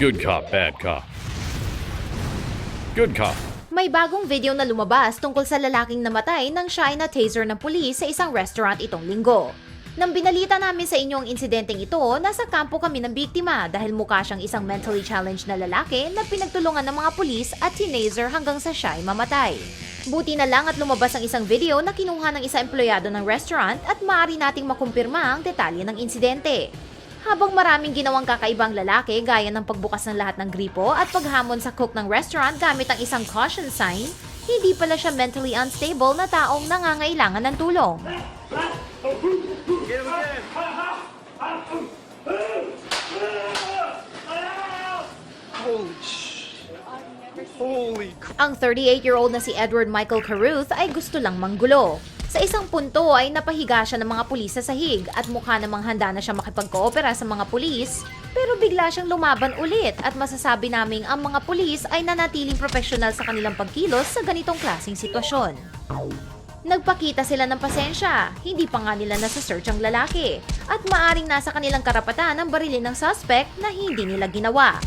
Good cop, bad cop. Good cop. May bagong video na lumabas tungkol sa lalaking namatay nang siya ay na-taser ng pulis sa isang restaurant itong linggo. Nang binalita namin sa inyo ang insidenteng ito, nasa kampo kami ng biktima dahil mukha siyang isang mentally challenged na lalaki na pinagtulungan ng mga pulis at tinaser hanggang sa siya ay mamatay. Buti na lang at lumabas ang isang video na kinuha ng isang empleyado ng restaurant at maaari nating makumpirma ang detalye ng insidente. Habang maraming ginawang kakaibang lalaki gaya ng pagbukas ng lahat ng gripo at paghamon sa cook ng restaurant gamit ang isang caution sign, hindi pala siya mentally unstable na taong nangangailangan ng tulong. Ang 38-year-old na si Edward Michael Caruth ay gusto lang manggulo. Sa isang punto ay napahiga siya ng mga pulis sa sahig at mukha namang handa na siya makipagkoopera sa mga pulis. Pero bigla siyang lumaban ulit at masasabi naming ang mga pulis ay nanatiling profesional sa kanilang pagkilos sa ganitong klaseng sitwasyon. Nagpakita sila ng pasensya, hindi pa nga nila nasa-search ang lalaki, at maaring nasa kanilang karapatan ang barilin ng suspect na hindi nila ginawa.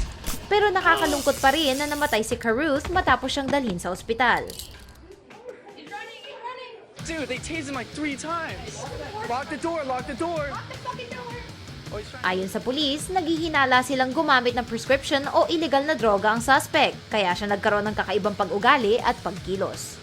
Pero nakakalungkot pa rin na namatay si Caruth matapos siyang dalhin sa ospital. Dude, they tased him like three times! Lock the door, lock the door! Oh, he's trying- Ayon sa pulis, naghihinala silang gumamit ng prescription o illegal na droga ang suspect, kaya siya nagkaroon ng kakaibang pag-ugali at pagkilos.